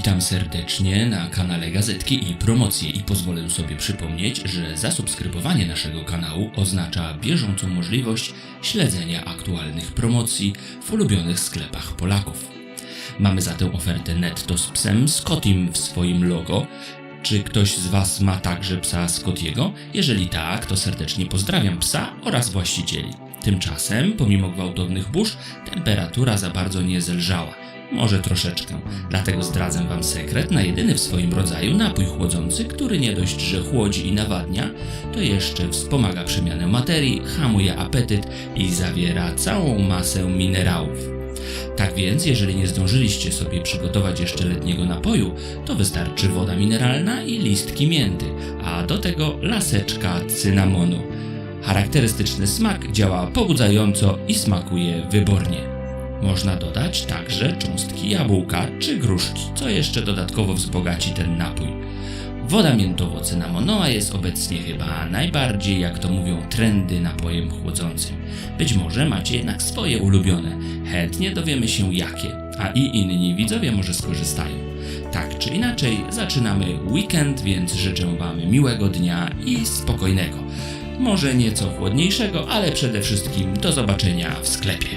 Witam serdecznie na kanale Gazetki i Promocje i pozwolę sobie przypomnieć, że zasubskrybowanie naszego kanału oznacza bieżącą możliwość śledzenia aktualnych promocji w ulubionych sklepach Polaków. Mamy za tę ofertę netto z psem Scottim w swoim logo. Czy ktoś z Was ma także psa Scottiego? Jeżeli tak, to serdecznie pozdrawiam psa oraz właścicieli. Tymczasem, pomimo gwałtownych burz, temperatura za bardzo nie zelżała. Może troszeczkę. Dlatego zdradzę Wam sekret na jedyny w swoim rodzaju napój chłodzący, który nie dość, że chłodzi i nawadnia, to jeszcze wspomaga przemianę materii, hamuje apetyt i zawiera całą masę minerałów. Tak więc, jeżeli nie zdążyliście sobie przygotować jeszcze letniego napoju, to wystarczy woda mineralna i listki mięty, a do tego laseczka cynamonu. Charakterystyczny smak działa pobudzająco i smakuje wybornie. Można dodać także cząstki jabłka czy gruszki, co jeszcze dodatkowo wzbogaci ten napój. Woda miętowo-cynamonowa jest obecnie chyba najbardziej, jak to mówią, trendy napojem chłodzącym. Być może macie jednak swoje ulubione. Chętnie dowiemy się jakie, a i inni widzowie może skorzystają. Tak czy inaczej, zaczynamy weekend, więc życzę Wam miłego dnia i spokojnego. Może nieco chłodniejszego, ale przede wszystkim do zobaczenia w sklepie.